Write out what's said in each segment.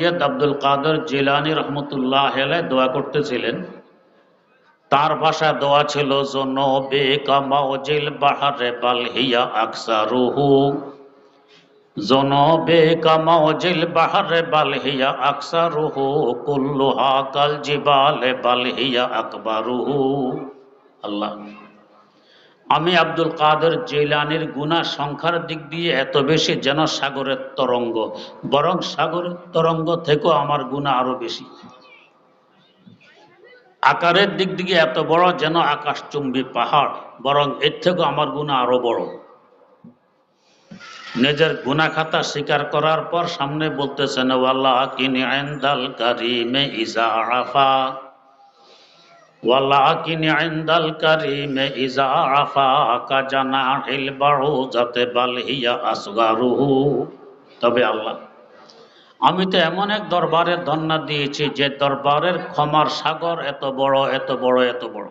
সৈয়দ আব্দুল কাদের জিলানি রহমতুল্লাহ দোয়া করতেছিলেন। তার ভাষা দোয়া ছিল, জনবে কামাওজিল বাহারে বালহিয়া আকসারুহু। জনবে কামাওজিল বাহারে বালহিয়া আকসারুহু, কুল্লুহা কাল জিবালে বালহিয়া আকবারুহু। আল্লাহ। আমি আব্দুল কাদের জেলানির গুণা সংখ্যার দিক দিয়ে এত বেশি যেন সাগরের তরঙ্গ, বরং সাগরের তরঙ্গ থেকেও আমার গুণা আরও বেশি। আকারের দিক দিয়ে এত বড় যেন আকাশচুম্বী পাহাড়, বরং এর থেকেও আমার গুণা আরও বড়। নিজের গুনা খাতা স্বীকার করার পর সামনে বলতেছেন, ওয়াল্লাহ কিনি আইন্দাল কারিমে ইজা আফা। ইনদাল কারিমে ইজা আফা কা জানাহিল বাউজাতে বালহিয়া আসগারুহু। তবে আল্লাহ, আমি তো এমন এক দরবারে ধন্যা দিয়েছি যে দরবারের ক্ষমার সাগর এত বড় এত বড় এত বড়।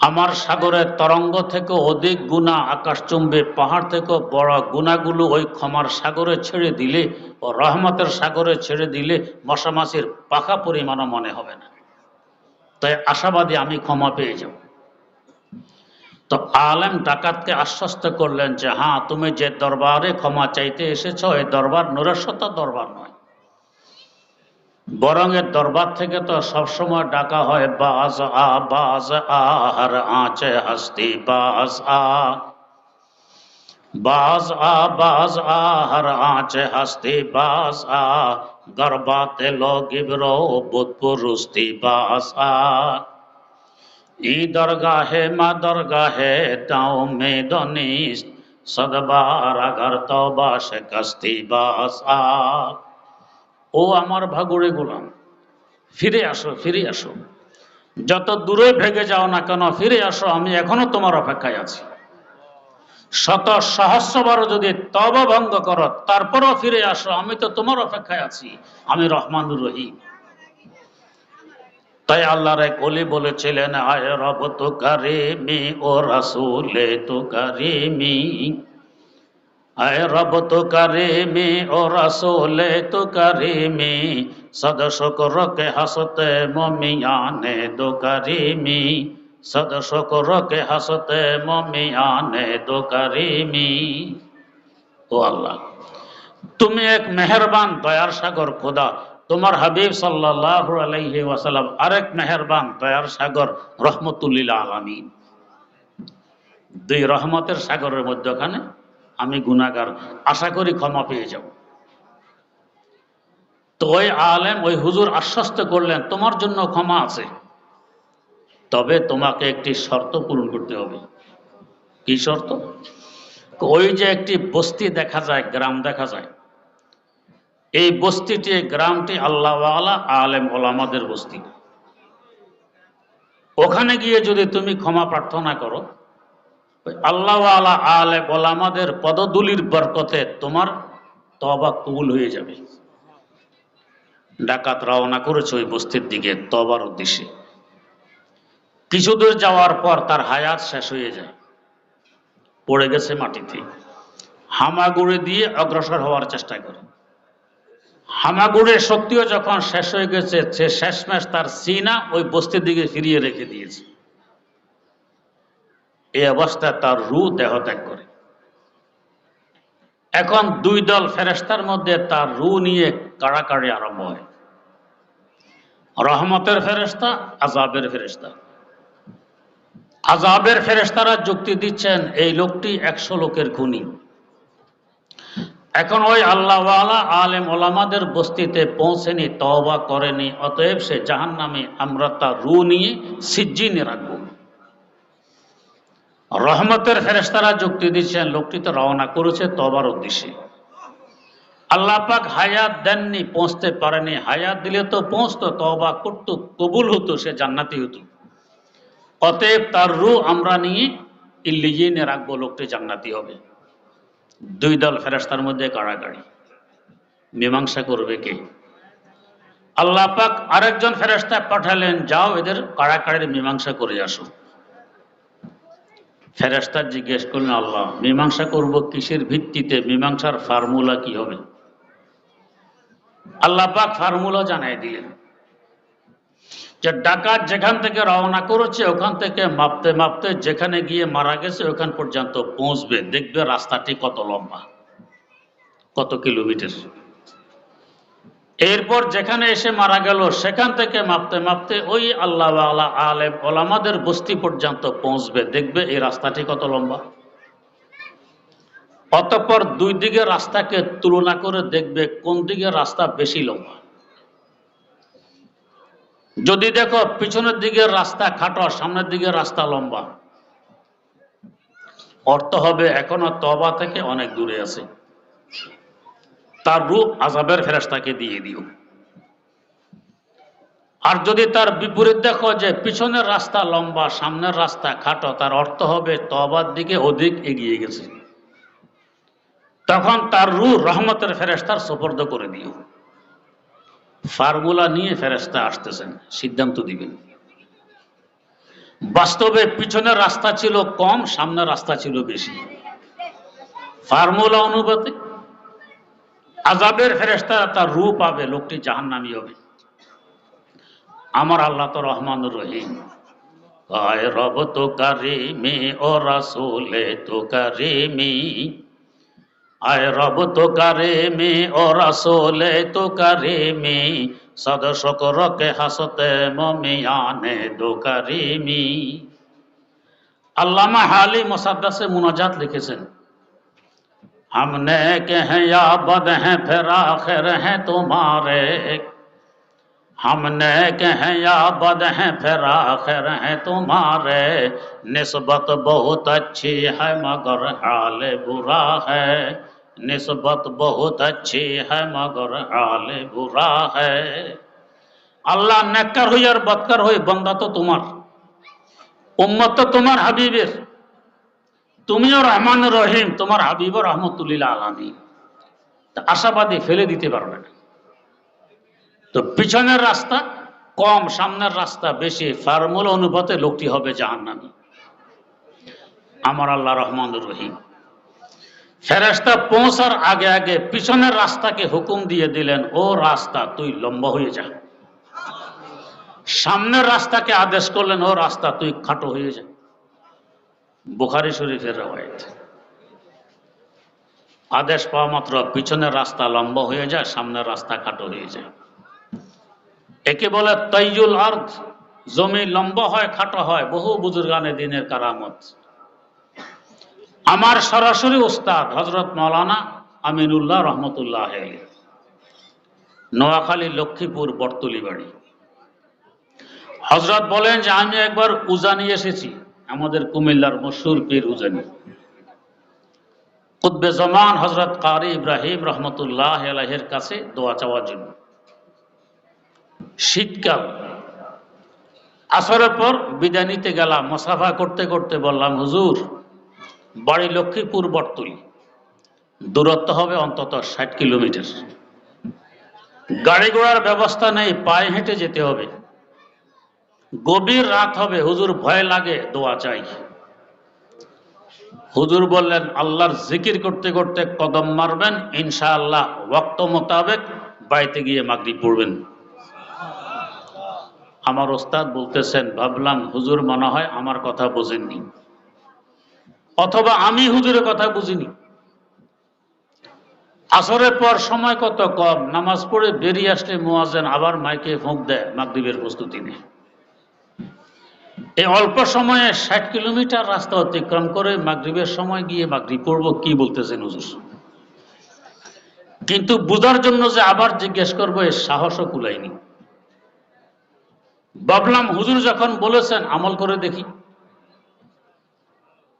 আমার সাগরের তরঙ্গ থেকে অধিক গুণা, আকাশচুম্বী পাহাড় থেকে বড় গুণাগুলো ওই ক্ষমার সাগরে ছেড়ে দিলে ও রহমতের সাগরে ছেড়ে দিলে মশামাছির পাখা পরিমাণও মনে হবে না। তাই আশাবাদী আমি ক্ষমা পেয়ে যাব। তো আলেম ডাকাতকে আশ্বস্ত করলেন যে হ্যাঁ তুমি যে দরবারে ক্ষমা চাইতে এসেছ, এই দরবার নৈরাস্যতা দরবার নয়। বরং এর দরবার থেকে তো সবসময় ডাকা হয়, বাজ আ বাজ আ, হর আঁচে, হাস্তি বাজ আ। বাজ আ বাজ আ, হর আঁচে হস্তি বাজ আ। গরবাতে লগিবরো বুধপুরুস্তি বাজ আ। ই দরগাহে মা দরগাহে তাও মেদনিস সদবার আগার তবা সে কস্তি বাস আ। ও আমার ভাগুড়ে গোলাম, ফিরে আসো ফিরে আসো। যত দূরে ভেগে যাও না কেন, ফিরে আসো, আমি এখনও তোমার অপেক্ষায় আছি। শত সহস্রবারও যদি তব ভঙ্গ করো, তারপরও ফিরে আসো। আমি তো তোমার অপেক্ষায় আছি। আমি রহমানুর রহিম। তাই আল্লাহর এক অলি বলেছিলেন, আয় রব তো কারিমি, ও রাসুলে তো কারিমি। আয় রব তো কারিমি, ও রাসুলে তো কারিমি। সদস্য করকে হাসতে, মমিয়ানে দো কারিমি। হাসতে দো কারিমি ও আল্লাহ তুমি এক মেহরবান দয়ার সাগর খোদা তোমার হাবিব সাল্লাহ আলাইহি ওয়াসাল্লাম আরেক মেহরবান দয়ার সাগর রহমতুল্লিল আলমিন দুই রহমতের সাগরের মধ্যখানে আমি গুনাগার আশা করি ক্ষমা পেয়ে যাব। তো ওই আলেম, ওই হুজুর আশ্বস্ত করলেন, তোমার জন্য ক্ষমা আছে। তবে তোমাকে একটি শর্ত পূরণ করতে হবে। কি শর্ত? ওই যে একটি বস্তি দেখা যায়, গ্রাম দেখা যায়। এই বস্তিটি গ্রামটি আল্লাহওয়ালা আলেম ওলামাদের বস্তি। ওখানে গিয়ে যদি তুমি ক্ষমা প্রার্থনা করো আল্লাহওয়ালা আলেম ওলামাদের পদদুলির বরকতে তোমার তবা কবুল হয়ে যাবে। ডাকাত রওনা করেছে ওই বস্তির দিকে তবার উদ্দেশ্যে। কিছু দূর যাওয়ার পর তার হায়াত শেষ হয়ে যায়। পড়ে গেছে মাটিতে। হামাগুড়ি দিয়ে অগ্রসর হওয়ার চেষ্টা করে। হামাগুড়ের শক্তিও যখন শেষ হয়ে গেছে, সে শেষমেশ তার সিনা ওই বস্তির দিকে ফিরিয়ে রেখে দিয়েছে। এই অবস্থায় তার রু দেহ ত্যাগ করে। এখন দুই দল ফেরেস্তার মধ্যে তার রু নিয়ে কাড়াকাড়ি আরম্ভ হয়। রহমতের ফেরেস্তা আজাবের ফেরেস্তা আজাবের ফেরেস্তারা যুক্তি দিচ্ছেন, এই লোকটি একশো লোকের খুনি। এখন ওই আল্লাহওয়ালা আলেম ওলামাদের বস্তিতে পৌঁছেনি, তওবা করেনি, অতএব সে জাহান নামে আমরা তার রু নিয়ে সিজ্জিনে রাখব। রহমতের ফেরেস্তারা যুক্তি দিচ্ছেন, লোকটি তো রওনা করেছে তবার উদ্দেশ্যে। আল্লাহ পাক হায়াত দেননি, পৌঁছতে পারেনি। হায়াত দিলে তো পৌঁছতো তবা করতো, কবুল হতো, সে জান্নাতি হতো। অতএব তার রু আমরা নিয়ে ইল্লিজিনে রাখব লোকটি জান্নাতি হবে। দুই দল ফেরাস্তার মধ্যে কাড়াকাড়ি মীমাংসা করবে কে? আল্লাহ পাক আরেকজন ফেরাস্তা পাঠালেন, যাও এদের কাড়াকাড়ির মীমাংসা করে আসো। ফেরাস্তা জিজ্ঞেস করলেন, আল্লাহ, মীমাংসা করব কিসের ভিত্তিতে? মীমাংসার ফর্মুলা কি হবে? আল্লাহ পাক ফার্মুলা জানাই দিলেন। যে ডাকাত যেখান থেকে রওনা করেছে, ওখান থেকে মাপতে মাপতে যেখানে গিয়ে মারা গেছে, ওখান পর্যন্ত পৌঁছবে, দেখবে রাস্তাটি কত লম্বা, কত কিলোমিটার। এরপর যেখানে এসে মারা গেল, সেখান থেকে মাপতে মাপতে ওই আল্লাহ আল্লাহ আলেম ওলামাদের বস্তি পর্যন্ত পৌঁছবে, দেখবে এই রাস্তাটি কত লম্বা। অতঃপর দুই দিকের রাস্তাকে তুলনা করে দেখবে কোন দিকের রাস্তা বেশি লম্বা। যদি দেখো, পিছনের দিকের রাস্তা খাটো, সামনের দিকের রাস্তা লম্বা। অর্থ হবে এখনও তবা থেকে অনেক দূরে আছে। তার রূপ আজাবের ফেরেস্তাকে দিয়ে দিও। আর যদি তার বিপরীত দেখো যে পিছনের রাস্তা লম্বা, সামনের রাস্তা খাটো, তার অর্থ হবে তবার দিকে অধিক এগিয়ে গেছে। তখন তার রু রহমতের ফেরেস্তার সোপর্দ করে দিও। ফার্মুলা নিয়ে ফেরেস্তা আসতেছেন, সিদ্ধান্ত দিবেন। বাস্তবে পিছনের রাস্তা ছিল কম, সামনের রাস্তা ছিল বেশি। ফার্মুলা অনুপাতে আজাবের ফেরেস্তা তার রূপ পাবে, লোকটি জাহান্নামি হবে। আমার আল্লাহ তো রহমান রহিম। রব তো কারিমি ও রাসুলে তো কারিমি। আয় رب تو کریمی মে رسول تو کریمی صد شکر کے সকরকে হাসতে دو کریمی اللہ মি علامہ حالی مصدہ سے مناجات لکھے سے ہم نے کہیں یا بد ہیں پھر آخر ہیں تمہارے۔ ہم نے کہیں یا بد ہیں پھر آخر ہیں تمہارے۔ نسبت بہت اچھی ہے مگر حال برا ہے۔ নিসবত بہت আছে ہے মগর আলে برا ہے হ্যাঁ। আল্লাহ হই আর বৎকার হই, বন্দা তো তোমার। উম্মত তো তোমার হাবিবের। তুমিও রহমান রহিম, তোমার হাবিব রহমতুল্লিল আলামী আশাবাদী ফেলে দিতে পারবে না। তো পিছনের রাস্তা, কম সামনের রাস্তা, বেশি ফার্মুল অনুপাতে লোকটি হবে জাহান্নামী। আমার আল্লাহ রহমান রহিম। ফেরেস্তা পৌঁছার আগে আগে পিছনের রাস্তাকে হুকুম দিয়ে দিলেন, ও রাস্তা, তুই লম্বা হয়ে যা। সামনের রাস্তাকে আদেশ করলেন, ও রাস্তা, তুই খাটো হয়ে যা। বুখারি শরীফের আদেশ পাওয়া মাত্র, পিছনের রাস্তা লম্বা হয়ে যায় সামনের রাস্তা খাটো হয়ে যায় একে বলে তৈজুল আর্থ জমি লম্বা হয়, খাটো হয়, বহু বুজুর্গানে দিনের কারামত। আমার সরাসরি উস্তাদ হজরত মৌলানা আমিনুল্লাহ রহমতুল্লাহ নোয়াখালী লক্ষ্মীপুর বর্তলি বাড়ি হজরত বলেন যে, আমি একবার উজানি এসেছি, আমাদের কুমিল্লার মশুর পীর উজানি কুদ্বে জমান হজরত কারি ইব্রাহিম রহমতুল্লাহ আলাহের কাছে দোয়া চাওয়ার জন্য। শীতকাল। আসরের পর বিদায় নিতে গেলাম, মোসাফা করতে করতে বললাম, হুজুর বাড়ি লক্ষ্মীপুর, বটতুলি। দূরত্ব হবে অন্তত ষাট কিলোমিটার। গাড়ি ঘোড়ার ব্যবস্থা নেই, পায়ে হেঁটে যেতে হবে। গভীর রাত হবে, হুজুর ভয় লাগে, দোয়া চাই। হুজুর বললেন, আল্লাহর জিকির করতে করতে কদম মারবেন, ইনশাআল্লাহ ওক্ত মোতাবেক বাড়িতে গিয়ে মাগরি পড়বেন। আমার ওস্তাদ বলতেছেন, ভাবলাম হুজুর মনে হয় আমার কথা বোঝেননি। অথবা আমি হুজুরের কথা বুঝিনি। আসরের পর সময় কত কম, নামাজ পড়ে বেরিয়ে আসলে মোয়াজেন আবার মাইকে ফোঁক দেয় মাগরীবের প্রস্তুতি নেই এই অল্প সময়ে ষাট কিলোমিটার রাস্তা অতিক্রম করে মাগরীবের সময় গিয়ে মাগরীব পড়ব কি বলতেছেন হুজুর? কিন্তু বুঝার জন্য যে আবার জিজ্ঞেস করব, এর সাহসও কুলাইনি। ভাবলাম হুজুর যখন বলেছেন, আমল করে দেখি।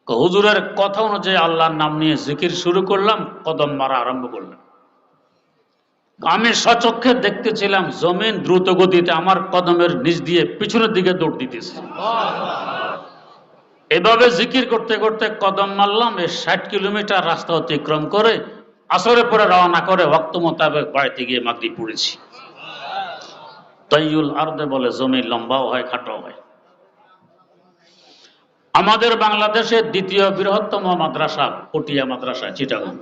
হুজুরের কথা অনুযায়ী আল্লাহর নাম নিয়ে জিকির শুরু করলাম, কদম মারা আরম্ভ করলাম। আমি সচক্ষে দেখতেছিলাম জমিন দ্রুত গতিতে আমার কদমের নিচ দিয়ে পিছনের দিকে দৌড় দিতেছে। এভাবে জিকির করতে করতে কদম মারলাম, এই ষাট কিলোমিটার রাস্তা অতিক্রম করে আসরে পরে রওনা করে ভক্ত মোতাবেক বাড়িতে গিয়ে মাগরি পড়েছি। তৈউল আর্দে বলে জমি লম্বাও হয় খাটো হয়। আমাদের বাংলাদেশের দ্বিতীয় বৃহত্তম মাদ্রাসা পটিয়া মাদ্রাসা, চিটাগাং।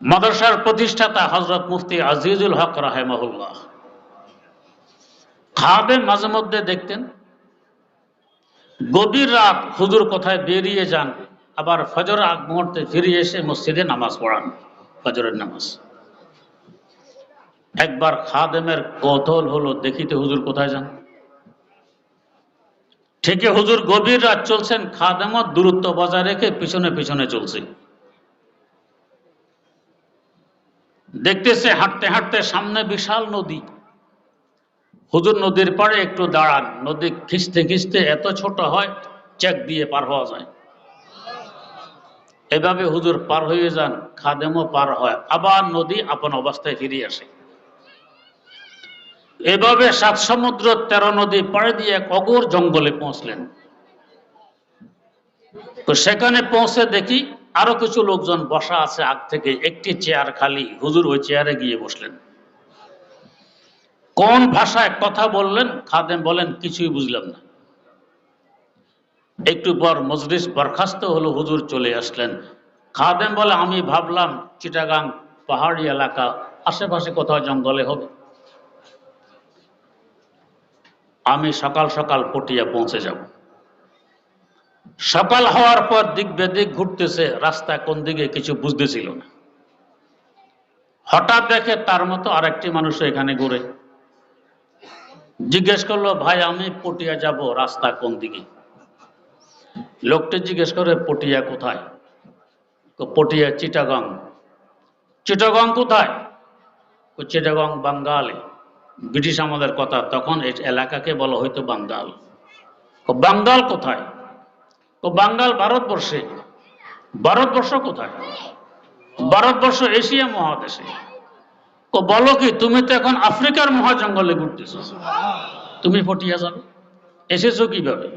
মাদ্রাসার প্রতিষ্ঠাতা হজরত মুফতি আজিজুল হক রাহেমাহুল্লাহ। খাদেম মাঝে মধ্যে দেখতেন। গভীর রাত হুজুর কোথায় বেরিয়ে যান, আবার ফজর আগ মুহূর্তে ফিরে এসে মসজিদে নামাজ পড়ান, ফজরের নামাজ। একবার খাদেমের কৌতূহল হলো দেখিতে হুজুর কোথায় যান। ঠিকই হুজুর গভীর রাত চলছেন? খাদেমত দূরত্ব বজায় রেখে পিছনে পিছনে চলছে। দেখতেছে হাঁটতে হাঁটতে সামনে বিশাল নদী। হুজুর নদীর পাড়ে একটু দাঁড়ান। নদী খিস্তে খিস্তে এত ছোট হয়, চেক দিয়ে পার হওয়া যায়। এভাবে হুজুর পার হয়ে যান, খাদেমও পার হয়। আবার নদী আপন অবস্থায় ফিরে আসে। এভাবে সাত সমুদ্র, তেরো নদী পাড়ে দিয়ে এক অগোর জঙ্গলে পৌঁছলেন। তো সেখানে পৌঁছে দেখি আরও কিছু লোকজন বসা আছে আগ থেকে। একটি চেয়ার খালি। হুজুর ওই চেয়ারে গিয়ে বসলেন। কোন ভাষায় কথা বললেন? খাদেম বলেন, কিছুই বুঝলাম না। একটু পর মজলিস বরখাস্ত হলো, হুজুর চলে আসলেন। খাদেম বলে, আমি ভাবলাম, চিটাগাং পাহাড়ি এলাকা, আশেপাশে কোথাও জঙ্গলে হবে। আমি সকাল সকাল পটিয়া পৌঁছে যাব। সকাল হওয়ার পর দিক বেদিক ঘুরতেছে, রাস্তা কোন দিকে কিছু বুঝতেছিল না। হঠাৎ দেখে তার মতো আরেকটি মানুষ এখানে ঘুরে। জিজ্ঞেস করল, ভাই, আমি পটিয়া যাব রাস্তা কোন দিকে? লোকটি জিজ্ঞেস করে, পটিয়া কোথায়? পটিয়া চিটাগং। চিটাগং কোথায়? চিটাগং বাঙ্গালে। ব্রিটিশ আমাদের কথা, তখন এই এলাকাকে বলা হয়তো বাঙ্গাল। বাঙ্গাল কোথায়? তো বাঙ্গাল ভারতবর্ষে। ভারতবর্ষ কোথায়? ভারতবর্ষ এশিয়া মহাদেশে। তো বলো কি, তুমি তো এখন আফ্রিকার মহাজঙ্গলে ঘুরতেছো। তুমি পটিয়া যাবে? এসেছ কীভাবে?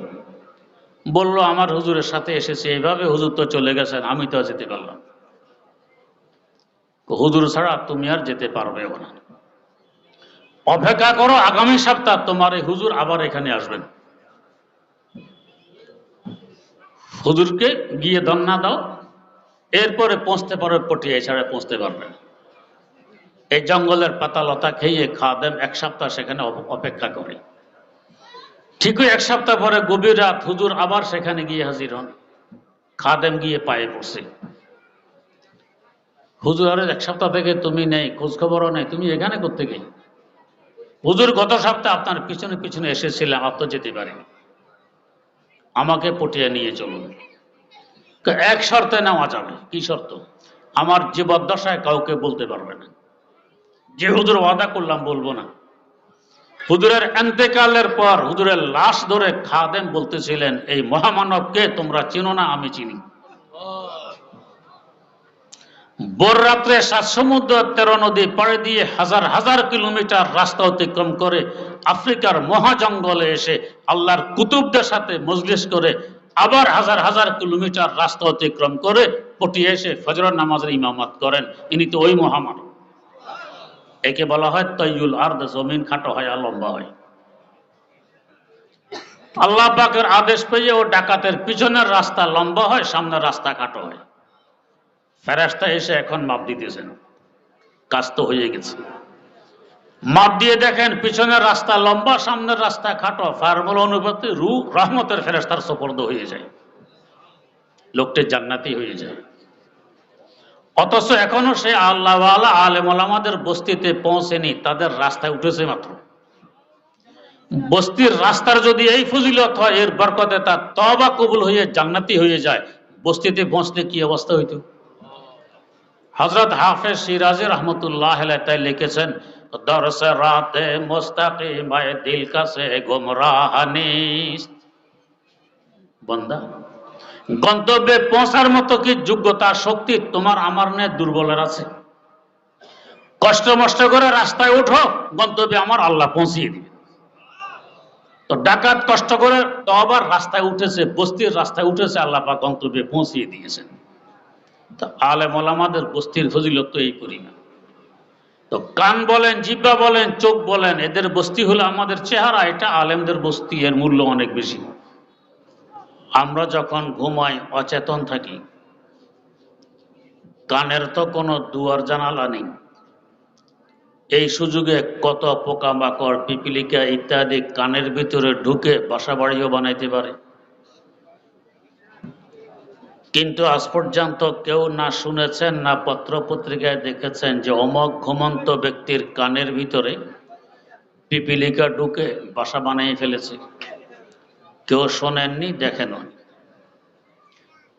বলল, আমার হুজুরের সাথে এসেছে, এইভাবে হুজুর তো চলে গেছেন, আমি তো যেতে পারলাম হুজুর ছাড়া তুমি আর যেতে পারবে না। অপেক্ষা করো, আগামী সপ্তাহ তোমার এই হুজুর আবার এখানে আসবেন। হুজুরকে গিয়ে ধন্না দাও, এরপরে পৌঁছতে পারবে পটিয়া এছাড়া পৌঁছতে পারবে এই জঙ্গলের পাতা লতা খেয়ে খাওয়া দেন, এক সপ্তাহ সেখানে অপেক্ষা করে। ঠিকই এক সপ্তাহ পরে গভীর রাত হুজুর আবার সেখানে গিয়ে হাজির হন। খাদেম গিয়ে পায়ে পড়ছে। হুজুর আরে, এক সপ্তাহ থেকে তুমি নেই খোঁজ খবরও নেই, তুমি এখানে করতে গিয়ে হুজুর গত সপ্তাহে আপনার পিছনে পিছনে এসেছিলাম তো যেতে পারিনি। আমাকে পটিয়ে নিয়ে চলুন। এক শর্তে নেওয়া যাবে। কি শর্ত? আমার জীবদ্দশায় কাউকে বলতে পারবে না। যে হুজুর ওয়াদা করলাম, বলব না। হুজুরের এন্তেকালের পর হুজুরের লাশ ধরে খাদেম বলতেছিলেন, এই মহামানবকে তোমরা চিনো না, আমি চিনি। ভোর রাত্রে সাত সমুদ্র তেরো নদী পাড়ে দিয়ে হাজার হাজার কিলোমিটার রাস্তা অতিক্রম করে আফ্রিকার মহাজঙ্গলে এসে আল্লাহর কুতুবদের সাথে মজলিস করে আবার হাজার হাজার কিলোমিটার রাস্তা অতিক্রম করে পটিয়ে এসে ফজর নামাজের ইমামত করেন। ইনি তো ওই মহামানব একে বলা হয় তৈয়ুল আর জমিন খাটো হয় লম্বা হয়। আল্লাহ পাকের আদেশ পেয়ে ও ডাকাতের পিছনের রাস্তা লম্বা হয়, সামনের রাস্তা খাটো হয়। ফেরাস্তা এসে এখন মাপ দিতেছেন। কাজ তো হয়ে গেছে। মাপ দিয়ে দেখেন, পিছনের রাস্তা লম্বা, সামনের রাস্তা খাটো। ফার্মুল অনুপাতে রু রহমতের ফেরাস্তার সপর্দ হয়ে যায়। লোকটি জান্নাতি হয়ে যায়। অথচ এখনও সে আল্লাহ আলেম আলামাদের বস্তিতে পৌঁছেনি, তাদের রাস্তায় উঠেছে মাত্র। বস্তির রাস্তার যদি এই ফজিলত হয়, এর বরকতে তার তবা কবুল হয়ে জান্নাতি হয়ে যায়। বস্তিতে পৌঁছলে কি অবস্থা হইতো? হজরত হাফেজ সিরাজি রহমতুল্লাহ তাই লিখেছেন, দরস রাতে মুস্তাকিমায় দিল কাছে গুমরাহানিস বন্দা, গন্তব্যে পৌঁছার মতো কি যোগ্যতা, শক্তি তোমার আমার নে দুর্বলের আছে। কষ্ট মষ্ট করে রাস্তায় উঠো, গন্তব্যে আমার আল্লাহ পৌঁছিয়ে দিবে। তো ডাকাত কষ্ট করে তো আবার রাস্তায় উঠেছে, বস্তির রাস্তায় উঠেছে, আল্লাহ পাক গন্তব্যে পৌঁছিয়ে দিয়েছেন। তো আলেম বস্তির ফজিলত তো এই পরিমাণ তো কান বলেন, জিব্বা বলেন, চোখ বলেন, এদের বস্তি হলো আমাদের চেহারা, এটা আলেমদের বস্তি, এর মূল্য অনেক বেশি। আমরা যখন ঘুমাই, অচেতন থাকি, কানের তো কোনো দুয়ার জানালা নেই। এই সুযোগে কত পোকামাকড়, পিপিলিকা ইত্যাদি কানের ভিতরে ঢুকে বাসা বাড়িও বানাইতে পারে। কিন্তু আজ পর্যন্ত কেউ না শুনেছেন, না পত্র পত্রিকায় দেখেছেন যে অমক ঘুমন্ত ব্যক্তির কানের ভিতরে পিপিলিকা ঢুকে বাসা বানিয়ে ফেলেছে। কেউ শোনেননি দেখেন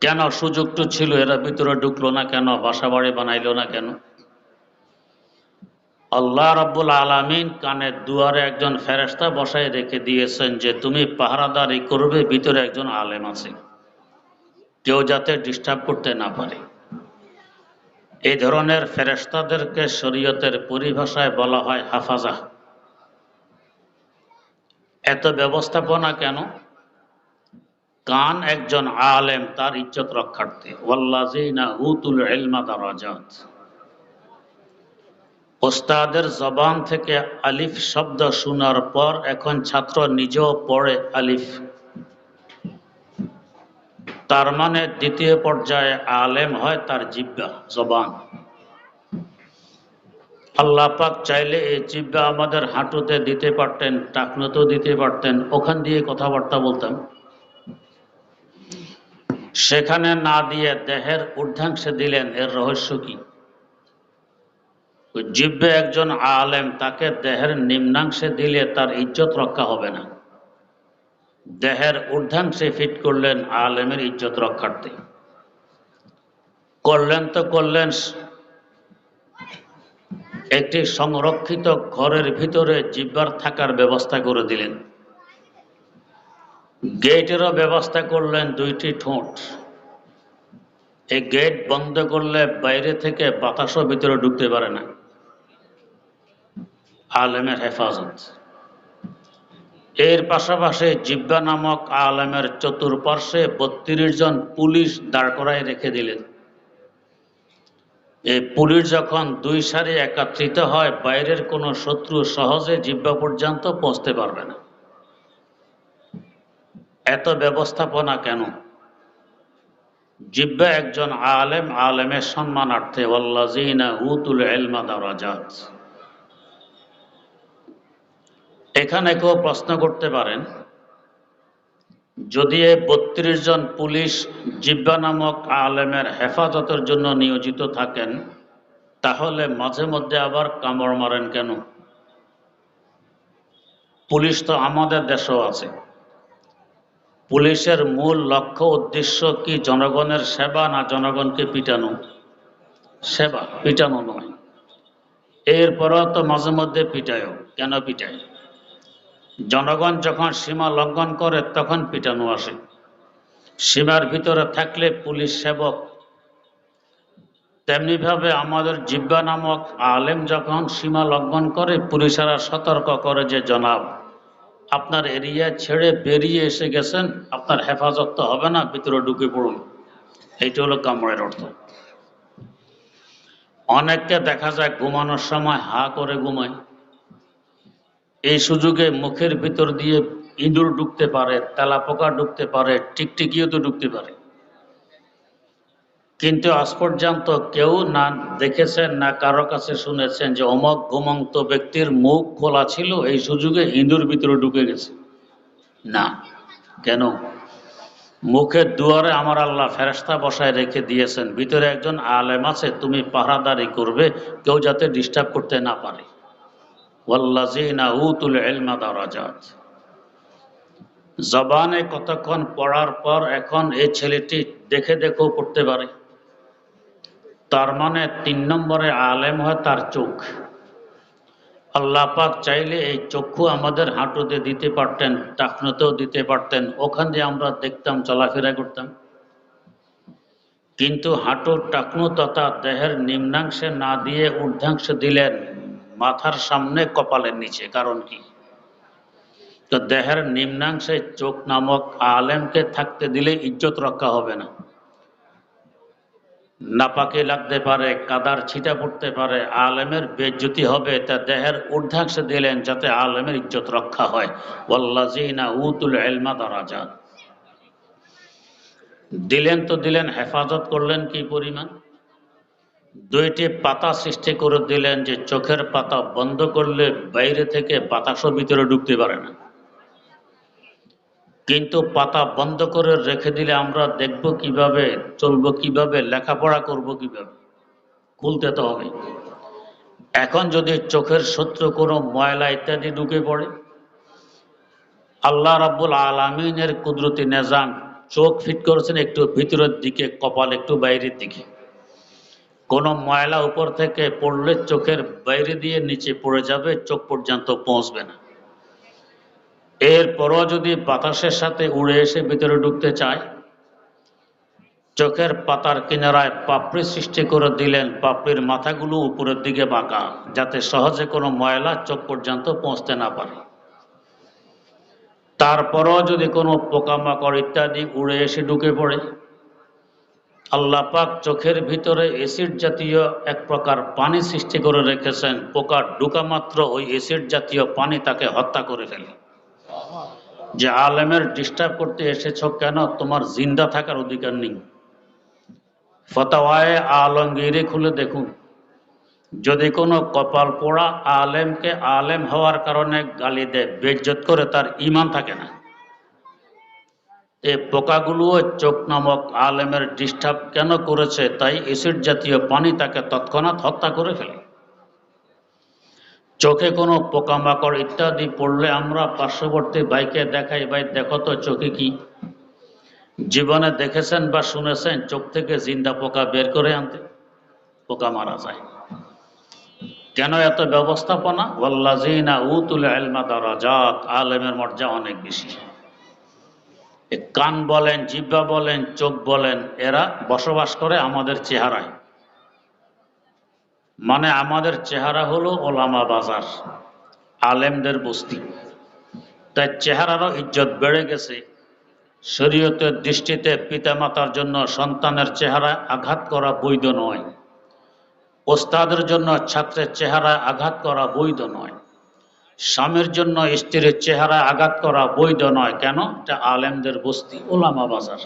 কেন সুযোগটা ছিল, এরা ভিতরে ঢুকলো না কেন, বাসা বাড়ি বানাইলো না কেন? আল্লাহ রাব্বুল আলামিন কানের দুয়ারে একজন ফেরেশতা বসায় রেখে দিয়েছেন যে, তুমি পাহারাদারি করবে, ভিতরে একজন আলেম আছে। কেউ যাতে ডিস্টার্ব করতে না পারে। এই ধরনের ফেরেশতাদেরকে শরীয়তের পরিভাষায় বলা হয় হাফাজা। এত ব্যবস্থাপনা কেন? কান একজন আলেম, তার ইজ্জত রক্ষার্থে। দারাজাত। ওস্তাদের জবান থেকে আলিফ শব্দ শোনার পর এখন ছাত্র নিজেও পড়ে আলিফ। তার মানে দ্বিতীয় পর্যায়ে আলেম হয় তার জিব্বা, জবান। আল্লাহ পাক চাইলে এই জিব্বা আমাদের হাঁটুতে দিতে পারতেন, টাকনুতেও দিতে পারতেন, ওখান দিয়ে কথাবার্তা বলতাম। সেখানে না দিয়ে দেহের ঊর্ধ্বাংশে দিলেন, এর রহস্য কি? জিব্বে একজন আলেম, তাকে দেহের নিম্নাংশে দিলে তার ইজ্জত রক্ষা হবে না। দেহের ঊর্ধ্বাংশে ফিট করলেন আলেমের ইজ্জত রক্ষার্থে। করলেন তো করলেন, একটি সংরক্ষিত ঘরের ভিতরে জিব্বার থাকার ব্যবস্থা করে দিলেন। গেটেরও ব্যবস্থা করলেন দুইটি ঠোঁট। এই গেট বন্ধ করলে বাইরে থেকে বাতাসও ভিতরে ঢুকতে পারে না। আলেমের হেফাজত। এর পাশাপাশি জিব্বা নামক আলেমের চতুর্পার্শ্বে বত্রিশ জন পুলিশ দাঁড় করায় রেখে দিলেন। এই পুলিশ যখন দুই সারি একাত্রিত হয়, বাইরের কোনো শত্রু সহজে জিব্বা পর্যন্ত পৌঁছতে পারবে না। এত ব্যবস্থাপনা কেন? জিব্বা একজন আলেম, আলেমের সম্মানার্থে ওয়াল্লাজিনা উতুল এলমা দারাজাত। এখানে কেউ প্রশ্ন করতে পারেন, যদি বত্রিশ জন পুলিশ জিব্বা নামক আলেমের হেফাজতের জন্য নিয়োজিত থাকেন, তাহলে মাঝে মধ্যে আবার কামড় মারেন কেন? পুলিশ তো আমাদের দেশেও আছে। পুলিশের মূল লক্ষ্য, উদ্দেশ্য কি জনগণের সেবা না জনগণকে পিটানো? সেবা, পিটানো নয়। এরপরও তো মাঝে মধ্যে পিটায়ও। কেন পিটায়? জনগণ যখন সীমা লঙ্ঘন করে, তখন পিটানো আসে। সীমার ভিতরে থাকলে পুলিশ সেবক। তেমনিভাবে আমাদের জিব্বা নামক আলেম যখন সীমা লঙ্ঘন করে, পুলিশেরা সতর্ক করে যে, জনাব, আপনার এরিয়া ছেড়ে বেরিয়ে এসে গেছেন, আপনার হেফাজত তো হবে না, ভিতরে ঢুকে পড়ুন। এইটা হলো কামড়ের অর্থ। অনেককে দেখা যায় ঘুমানোর সময় হা করে ঘুমায়। এই সুযোগে মুখের ভিতর দিয়ে ইঁদুর ঢুকতে পারে, তেলাপোকা ঢুকতে পারে, টিকটিকিও তো ঢুকতে পারে। কিন্তু আজ পর্যন্ত কেউ না দেখেছেন, না কারও কাছে শুনেছেন যে অমক ঘুমন্ত ব্যক্তির মুখ খোলা ছিল, এই সুযোগে ইঁদুর ভিতরে ঢুকে গেছে। না। কেন? মুখের দুয়ারে আমার আল্লাহ ফেরস্তা বসায় রেখে দিয়েছেন, ভিতরে একজন আলেম আছে, তুমি পাহারাদারি করবে, কেউ যাতে ডিস্টার্ব করতে না পারে। জবানে কতক্ষণ পড়ার পর এখন এই ছেলেটি দেখে দেখেও পড়তে পারে। তার মানে তিন নম্বরে আলেম হয় তার চোখ। আল্লাহ পাক চাইলে এই চক্ষু আমাদের হাঁটুতে দিতে পারতেন টাকনুতেও দিতে পারতেন, ওখান দিয়ে আমরা দেখতাম, চলাফেরা করতাম। কিন্তু হাঁটুর টাকনু তথা দেহের নিম্নাংশে না দিয়ে ঊর্ধ্বাংশে দিলেন। মাথার সামনে, কপালের নিচে। কারণ কি? তো দেহের নিম্নাংশে চোখ নামক আলেমকে থাকতে দিলে ইজ্জত রক্ষা হবে না। নাপাকে লাগতে পারে, কাদার ছিটা পড়তে পারে, আলেমের বেজ্জতি হবে, তা দেহের ঊর্ধ্বাংশে দিলেন যাতে আলেমের ইজ্জত রক্ষা হয়। ওয়াল্লাজিনা উতুল এলমা দারাজাত। দিলেন তো দিলেন, হেফাজত করলেন কি পরিমাণ? দুইটি পাতা সৃষ্টি করে দিলেন যে চোখের পাতা বন্ধ করলে বাইরে থেকে বাতাসও ভিতরে ঢুকতে পারে না। কিন্তু পাতা বন্ধ করে রেখে দিলে আমরা দেখব কীভাবে, চলবো কীভাবে, লেখাপড়া করব কীভাবে, খুলতে তো হবে। এখন যদি চোখের শত্রু কোনো ময়লা ইত্যাদি ঢুকে পড়ে, আল্লাহ রাব্বুল আলমিনের কুদরতি নিজাম চোখ ফিট করেছেন একটু ভিতরের দিকে, কপাল একটু বাইরের দিকে। কোনো ময়লা উপর থেকে পড়লে চোখের বাইরে দিয়ে নিচে পড়ে যাবে, চোখ পর্যন্ত পৌঁছবে না। এরপরও যদি বাতাসের সাথে উড়ে এসে ভিতরে ঢুকতে চায়, চোখের পাতার কিনারায় পাপড়ি সৃষ্টি করে দিলেন, পাপড়ির মাথাগুলো উপরের দিকে বাঁকা, যাতে সহজে কোনো ময়লা চোখ পর্যন্ত পৌঁছতে না পারে। তারপরও যদি কোনো পোকামাকড় ইত্যাদি উড়ে এসে ঢুকে পড়ে আল্লাহ পাক চোখের ভিতরে এসিড জাতীয় এক প্রকার পানি সৃষ্টি করে রেখেছেন। পোকা ঢুকা মাত্র ওই এসিড জাতীয় পানি তাকে হত্যা করে ফেলে। যে আলেমের ডিস্টার্ব করতে এসেছ কেন? তোমার জিন্দা থাকার অধিকার নেই। ফতাওয়ায় আলমগিরি খুলে দেখুন। যদি কোনো কপাল পোড়া আলেমকে আলেম হওয়ার কারণে গালি দেয়, বেজ্জত করে তার ইমান থাকে না। এই পোকাগুলোও চোখ নামক আলেমের ডিস্টার্ব কেন করেছে তাই এসিড জাতীয় পানি তাকে তৎক্ষণাৎ হত্যা করে ফেলে। চোখে কোনো পোকামাকড় ইত্যাদি পড়লে আমরা পার্শ্ববর্তী বাইকে দেখাই, ভাই, দেখো তো চোখে কি? জীবনে দেখেছেন বা শুনেছেন, চোখ থেকে জিন্দা পোকা বের করে আনতে পোকা মারা যায়। কেন এত ব্যবস্থাপনা? ওয়াল্লাজিনা উতুল আলমা দারাজাত আলেমের মর্যা অনেক বেশি। এ কান বলেন জিব্বা বলেন, চোখ বলেন, এরা বসবাস করে আমাদের চেহারায়। মানে আমাদের চেহারা হলো ওলামা বাজার, আলেমদের বস্তি। তাই চেহারারও ইজ্জত বেড়ে গেছে। শরীয়তের দৃষ্টিতে পিতামাতার জন্য সন্তানের চেহারায় আঘাত করা বৈধ নয়। ওস্তাদের জন্য ছাত্রের চেহারায় আঘাত করা বৈধ নয়। স্বামীর জন্য স্ত্রীর চেহারা আঘাত করা বৈধ নয়। কেন? এটা আলেমদের বস্তি ওলামা বাজার।